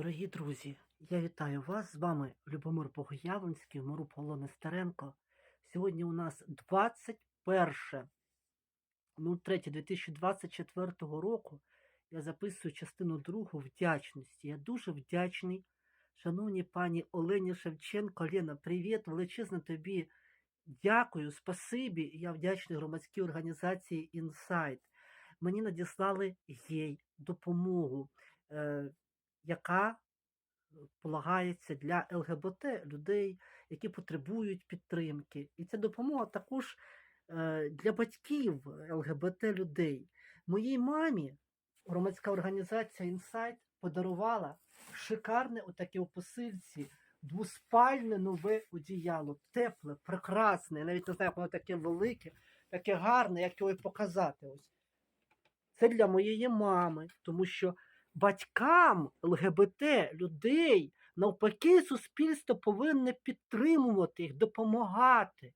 Дорогі друзі, я вітаю вас. З вами Любомир Богоявленський, Миру Павло Нестеренко. Сьогодні у нас 21.03.2024 року. Я записую частину другу вдячності. Я дуже вдячний, шановній пані Олені Шевченко. Лена, привіт, величезне тобі дякую, спасибі. Я вдячний громадській організації Інсайт. Мені надіслали їй допомогу. Е, яка полагається для ЛГБТ людей, які потребують підтримки. І ця допомога також е, для батьків ЛГБТ людей. Моїй мамі громадська організація Інсайт подарувала шикарне отаке у посильці. Двоспальне нове одіяло, тепле, прекрасне. Я навіть не знаю, як воно таке велике, таке гарне, як його і показати. Ось. Це для моєї мами, тому що батькам ЛГБТ людей навпаки суспільство повинне підтримувати їх, допомагати.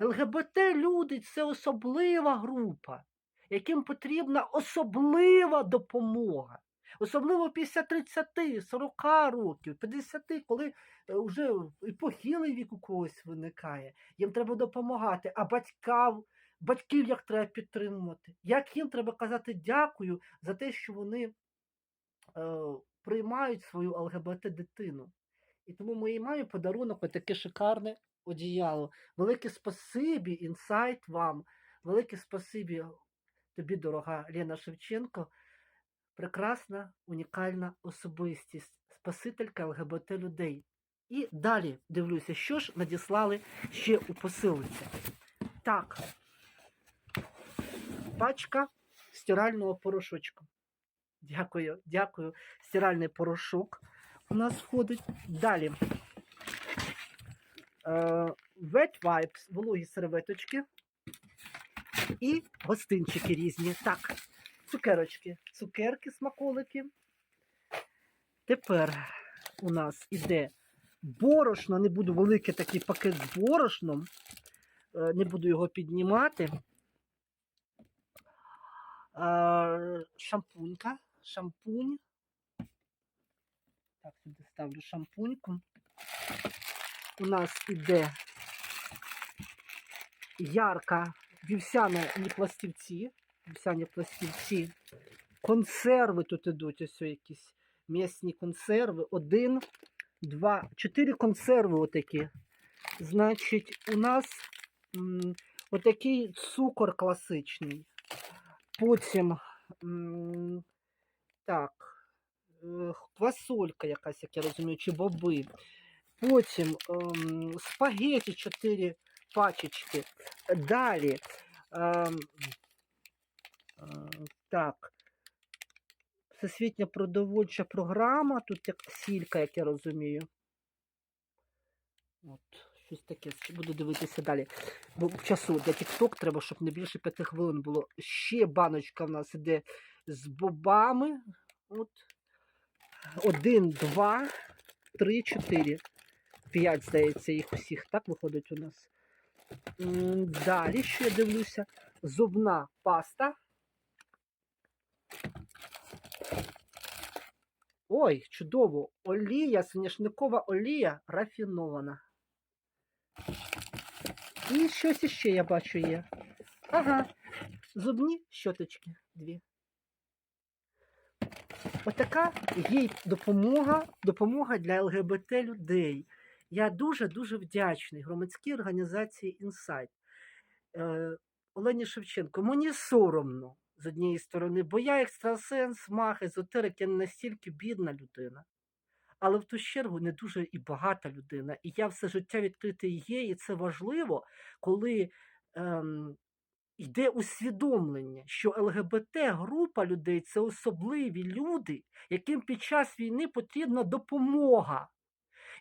ЛГБТ люди це особлива група, яким потрібна особлива допомога. Особливо після 30, 40 років, 50, коли вже і похилий вік у когось виникає. Їм треба допомагати, а батькам батьків як треба підтримувати, як їм треба казати дякую за те, що вони е, приймають свою ЛГБТ-дитину. І тому моїй мамі подарунок таке шикарне одіяло. Велике спасибі, інсайт вам, велике спасибі тобі, дорога Лена Шевченко. Прекрасна, унікальна особистість, спасителька ЛГБТ людей. І далі дивлюся, що ж надіслали ще у посилці. Так, пачка стирального порошочка. Дякую, дякую. Стиральний порошок у нас входить. Далі. Е, Wet Wipes, вологі серветочки. І гостинчики різні. Так, цукерочки, цукерки, смаколики. Тепер у нас іде борошно, не буду великий такий пакет з борошном, е, не буду його піднімати. Е, Шампунька, шампунь. Так, сюди ставлю шампуньку. У нас іде ярка вівсяні пластівці. Вівсяні пластівці. Консерви тут ідуть, ось якісь м'ясні консерви. Один, два, чотири консерви отакі. Значить, у нас м, отакий цукор класичний. Потім так, квасолька якась, як я розумію, чи боби. Потім спагеті 4 пачечки. Далі. Е, так. Всесвітня продовольча програма. Тут як сілька, як я розумію. От, щось таке. Буду дивитися далі. Бо часу для TikTok треба, щоб не більше 5 хвилин було. Ще баночка в нас іде з бобами. От. Один, два, три, чотири. П'ять, здається, їх усіх. Так виходить у нас. Далі, що я дивлюся, зубна паста. Ой, чудово! Олія, соняшникова олія рафінована. І щось іще я бачу є. Ага, зубні щоточки дві. Отака їй допомога, допомога для ЛГБТ людей. Я дуже-дуже вдячний громадській організації Інсайт. Е, Олені Шевченко, мені соромно з однієї сторони, бо я екстрасенс, мах, езотерик, я не настільки бідна людина. Але в ту чергу не дуже і багата людина. І я все життя відкритий є, і це важливо, коли ем, йде усвідомлення, що ЛГБТ-група людей це особливі люди, яким під час війни потрібна допомога.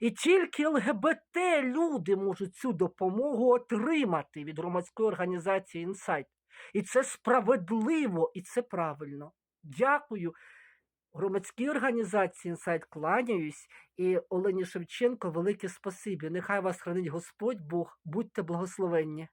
І тільки ЛГБТ люди можуть цю допомогу отримати від громадської організації Інсайт. І це справедливо, і це правильно. Дякую громадській організації Інсайт кланяюсь і Олені Шевченко велике спасибі. Нехай вас хранить Господь Бог, будьте благословенні.